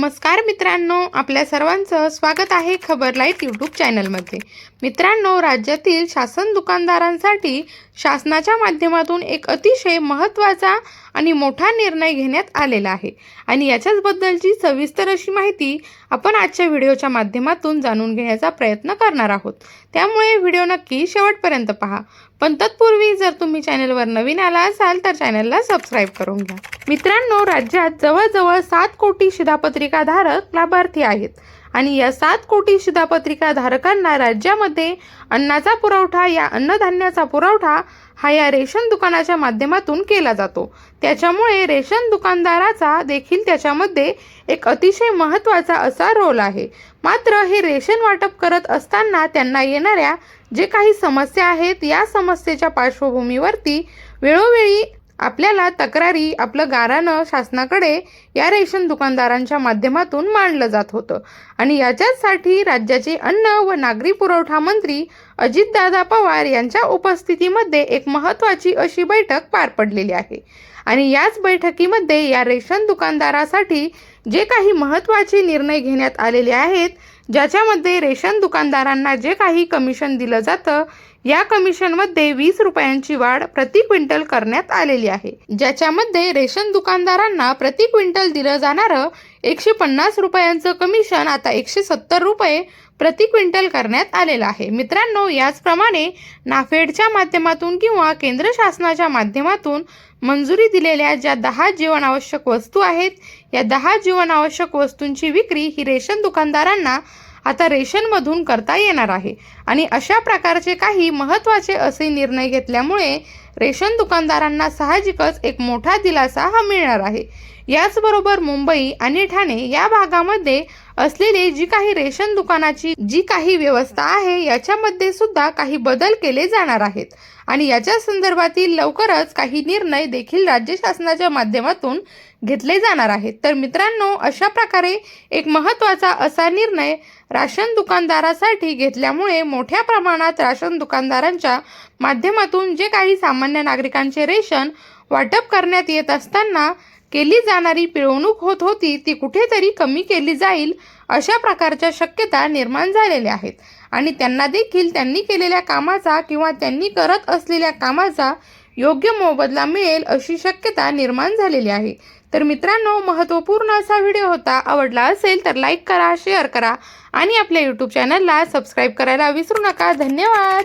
नमस्कार मित्रांनो आपल्या सर्वांचं स्वागत आहे खबर लाइट यूट्यूब चॅनलमध्ये. मित्रांनो राज्यातील शासन दुकानदारांसाठी शासनाच्या माध्यमातून एक अतिशय महत्त्वाचा आणि मोठा निर्णय घेण्यात आलेला आहे. आणि याच्याचबद्दलची सविस्तर अशी माहिती आपण आजच्या व्हिडिओच्या माध्यमातून जाणून घेण्याचा प्रयत्न करणार आहोत. त्यामुळे व्हिडिओ नक्की शेवटपर्यंत पहा. पण तत्पूर्वी जर तुम्ही चॅनलवर नवीन आला असाल तर चॅनलला सबस्क्राईब करून घ्या. मित्रांनो राज्यात जवळजवळ सात कोटी शिधापत्रिकाधारक लाभार्थी आहेत. आणि या सात कोटी शिधापत्रिका धारकांना राज्यामध्ये अन्नाचा पुरवठा या अन्नधान्याचा पुरवठा हा या रेशन दुकानाच्या माध्यमातून केला जातो. त्याच्यामुळे रेशन दुकानदाराचा देखील त्याच्यामध्ये एक अतिशय महत्त्वाचा असा रोल आहे. मात्र हे रेशन वाटप करत असताना त्यांना येणाऱ्या जे काही समस्या आहेत या समस्येच्या पार्श्वभूमीवरती वेळोवेळी आपल्याला तक्रारी आपलं गारानं शासनाकडे या रेशन दुकानदारांच्या माध्यमातून मांडलं जात होतं. आणि याच्याचसाठी राज्याचे अन्न व नागरी पुरवठा मंत्री अजितदादा पवार यांच्या उपस्थितीमध्ये एक महत्त्वाची अशी बैठक पार पडलेली आहे. आणि याच बैठकीमध्ये या रेशन दुकानदारासाठी जे काही महत्त्वाचे निर्णय घेण्यात आलेले आहेत ज्याच्यामध्ये रेशन दुकानदारांना जे काही कमिशन दिलं जातं या कमिशनमध्ये वीस रुपयांची वाढ प्रति क्विंटल करण्यात आलेली आहे. ज्याच्यामध्ये रेशन दुकानदारांना प्रति क्विंटल दिलं जाणारं एकशे पन्नास रुपयांचं कमिशन आता एकशे सत्तर रुपये प्रति क्विंटल करण्यात आलेलं आहे. मित्रांनो याचप्रमाणे नाफेडच्या माध्यमातून किंवा केंद्र शासनाच्या माध्यमातून मंजुरी दिलेल्या ज्या दहा जीवनावश्यक वस्तू आहेत या दहा जीवनावश्यक वस्तूंची विक्री ही रेशन दुकानदारांना आता रेशनमधून करता येणार आहे. आणि अशा प्रकारचे काही महत्त्वाचे असे निर्णय घेतल्यामुळे रेशन दुकानदारांना साहजिकच एक मोठा दिलासा हा मिळणार आहे. याचबरोबर मुंबई आणि ठाणे या भागामध्ये असलेली जी काही रेशन दुकानाची जी काही व्यवस्था आहे याच्यामध्ये सुद्धा काही बदल केले जाणार आहेत. आणि याच्या संदर्भातील लवकरच काही निर्णय देखील राज्य शासनाच्या माध्यमातून घेतले जाणार आहेत. तर मित्रांनो अशा प्रकारे एक महत्त्वाचा असा निर्णय राशन दुकानदारासाठी घेतल्यामुळे मोठ्या प्रमाणात राशन दुकानदारांच्या माध्यमातून जे काही सामान्य नागरिकांचे रेशन वाटप करण्यात येत असताना केली जाणारी पिळवणूक होत होती ती कुठेतरी कमी केली जाईल अशा प्रकारच्या शक्यता निर्माण झालेल्या आहेत. आणि त्यांना देखील त्यांनी केलेल्या कामाचा किंवा त्यांनी करत असलेल्या कामाचा योग्य मोबदला मिळेल अशी शक्यता निर्माण झालेली आहे. तर मित्रांनो महत्त्वपूर्ण असा व्हिडिओ होता आवडला असेल तर लाईक करा शेअर करा आणि आपल्या यूट्यूब चॅनलला सबस्क्राईब करायला विसरू नका. धन्यवाद!